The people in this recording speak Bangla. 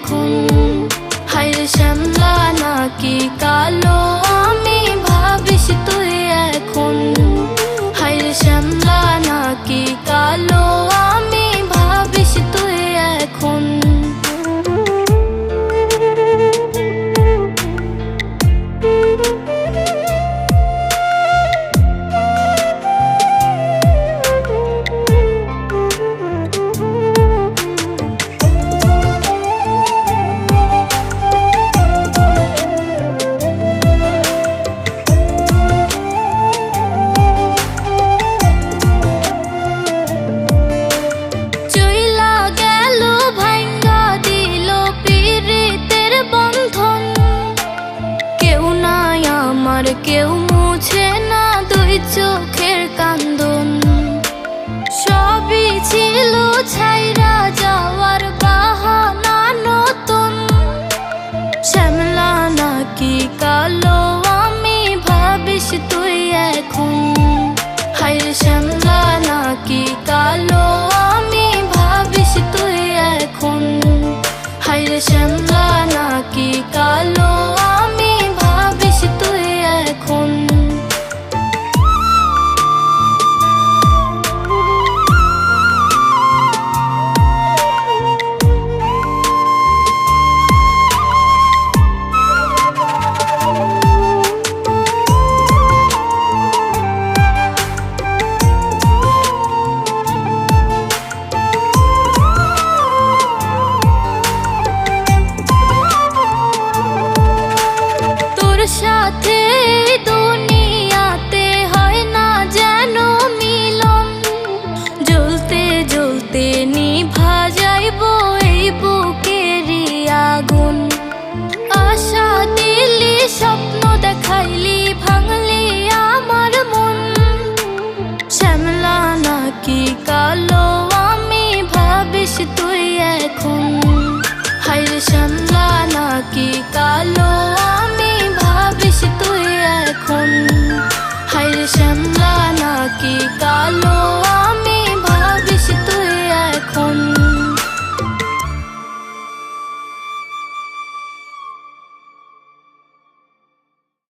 এখন হাইরে শ্যামলা নাকি কালো? You. তেনি ভাজাইব এই বুকেরই আগুন। আশা দিলি, স্বপ্ন দেখাইলি, ভাঙলি আমার মন। শ্যামলা নাকি কালো, আমি ভাবিস তুই এখন। হাইরে শ্যামলা নাকি কালো, আমি ভাবিস তুই এখন। হাইরে শ্যামলা নাকি কালো